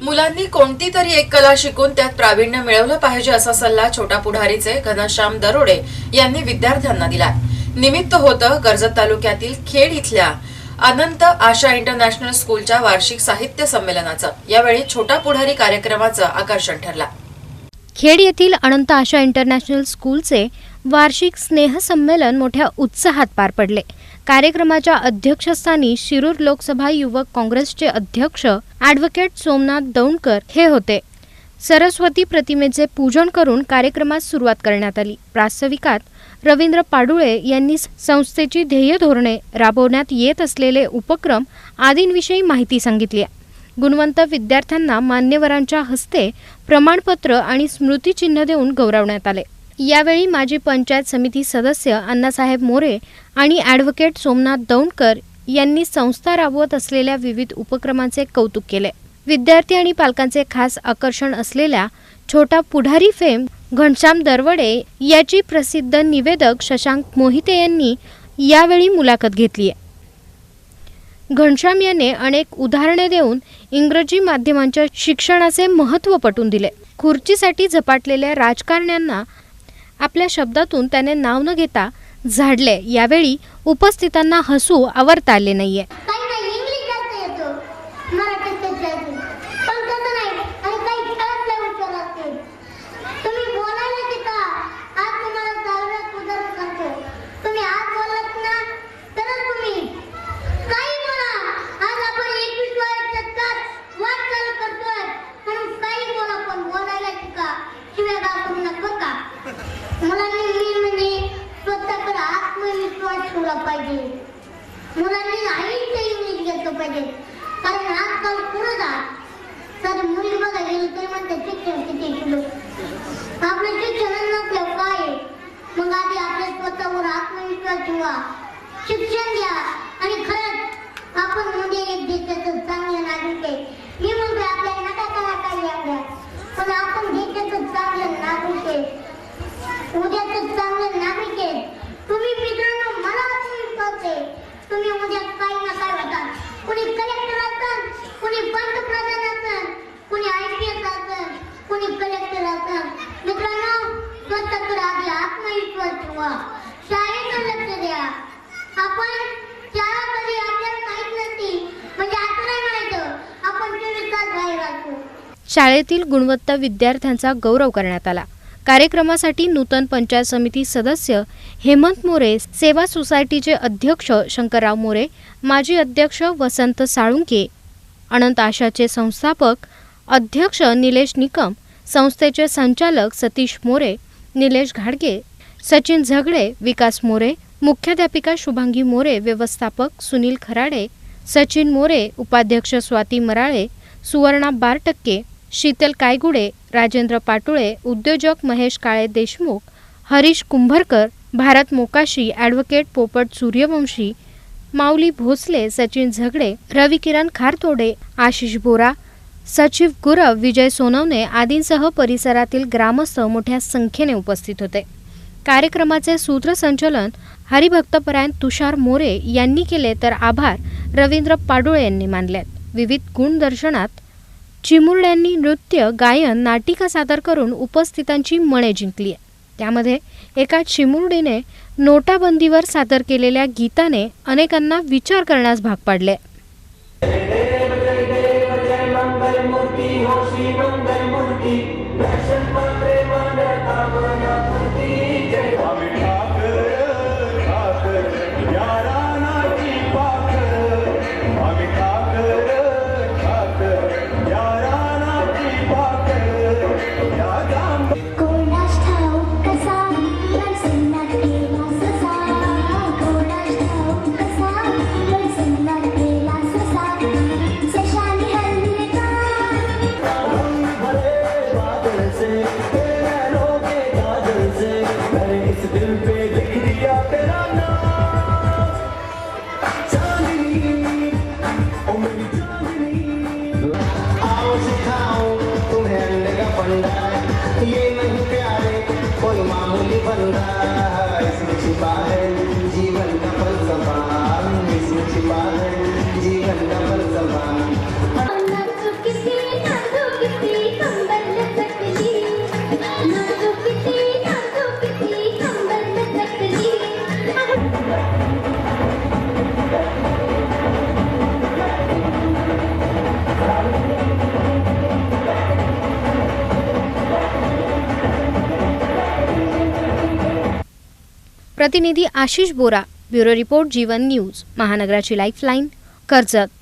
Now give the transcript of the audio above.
मुलांनी कोणती तरी एक कला शिकून त्यात प्रावीण्य मिळवलं पाहिजे असा सल्ला छोटा पुढारीचे घनश्याम दरोडे यांनी विद्यार्थ्यांना दिला निमित्त होतं कर्जत तालुक्यातील खेड इथल्या अनंत आशा इंटरनॅशनल स्कूलच्या वार्षिक साहित्य संमेलनाचं. यावेळी छोटा पुढारी कार्यक्रमाचं आकर्षण ठरला. खेड येथील अनंत आशा इंटरनॅशनल स्कूलचे वार्षिक स्नेहसंमेलन मोठ्या उत्साहात पार पडले. कार्यक्रमाच्या अध्यक्षस्थानी शिरूर लोकसभा युवक काँग्रेसचे अध्यक्ष ॲडव्होकेट सोमनाथ दौंडकर हे होते. सरस्वती प्रतिमेचे पूजन करून कार्यक्रमास सुरुवात करण्यात आली. प्रास्ताविकात रवींद्र पाडुळे यांनी संस्थेची ध्येय धोरणे राबवण्यात येत असलेले उपक्रम आदींविषयी माहिती सांगितली. गुणवंत विद्यार्थ्यांना मान्यवरांच्या हस्ते प्रमाणपत्र आणि स्मृतिचिन्ह देऊन गौरवण्यात आले. यावेळी माजी पंचायत समिती सदस्य अण्णासाहेब मोरे आणि ॲडव्होकेट सोमनाथ दौंडकर यांनी संस्था राबवत असलेल्या विविध उपक्रमांचे कौतुक केले. विद्यार्थी आणि पालकांचे खास आकर्षण असलेल्या छोटा पुढारी फेम घनश्याम दरवडे याची प्रसिद्ध निवेदक शशांक मोहिते यांनी यावेळी मुलाखत घेतली आहे. घनश्याम याने अनेक उदाहरणे देऊन इंग्रजी माध्यमांच्या शिक्षणाचे महत्त्व पटवून दिले. खुर्चीसाठी झपाटलेल्या राजकारण्यांना आपल्या शब्दातून त्याने नाव न घेता झाडले. यावेळी उपस्थितांना हसू आवरता आले नाहीये. Aduh. शाळेतील गुणवत्ता विद्यार्थ्यांचा गौरव करण्यात आला. कार्यक्रमासाठी नूतन पंचायत समिती सदस्य हेमंत मोरे सेवा सोसायटीचे अध्यक्ष शंकरराव मोरे माजी अध्यक्ष वसंत साळुंके अनंत आशाचे संस्थापक अध्यक्ष निलेश निकम संस्थेचे संचालक सतीश मोरे निलेश घाडगे सचिन झगडे विकास मोरे मुख्याध्यापिका शुभांगी मोरे व्यवस्थापक सुनील खराडे सचिन मोरे उपाध्यक्ष स्वाती मराळे सुवर्णा बारटक्के शीतल कायगुडे राजेंद्र पाटुळे उद्योजक महेश काळे देशमुख हरीश कुंभरकर भारत मोकाशी ॲडव्होकेट पोपट सूर्यवंशी माऊली भोसले सचिन झगडे रवी किरण खारतोडे आशिष बोरा सचिव गुरव विजय सोनवणे आदींसह परिसरातील ग्रामस्थ मोठ्या संख्येने उपस्थित होते. कार्यक्रमाचे सूत्रसंचलन हरिभक्तपरायण तुषार मोरे यांनी केले तर आभार रवींद्र पाडुळे यांनी मानलेत. विविध गुणदर्शनात चिमुरड्यांनी नृत्य गायन नाटिका सादर करून उपस्थितांची मणे जिंकली त्यामध्ये एका चिमुरडीने नोटाबंदीवर सादर केलेल्या गीताने अनेकांना विचार करण्यास भाग पाडले. ये नहीं प्यारे कोई मामूली बंदा इसमें छिपा है जीवन का फलसफा इसमें है जीवन का फलसफा। प्रतिनिधी Ashish Bora bureau report Jeevan news महानगराची lifeline Karjat.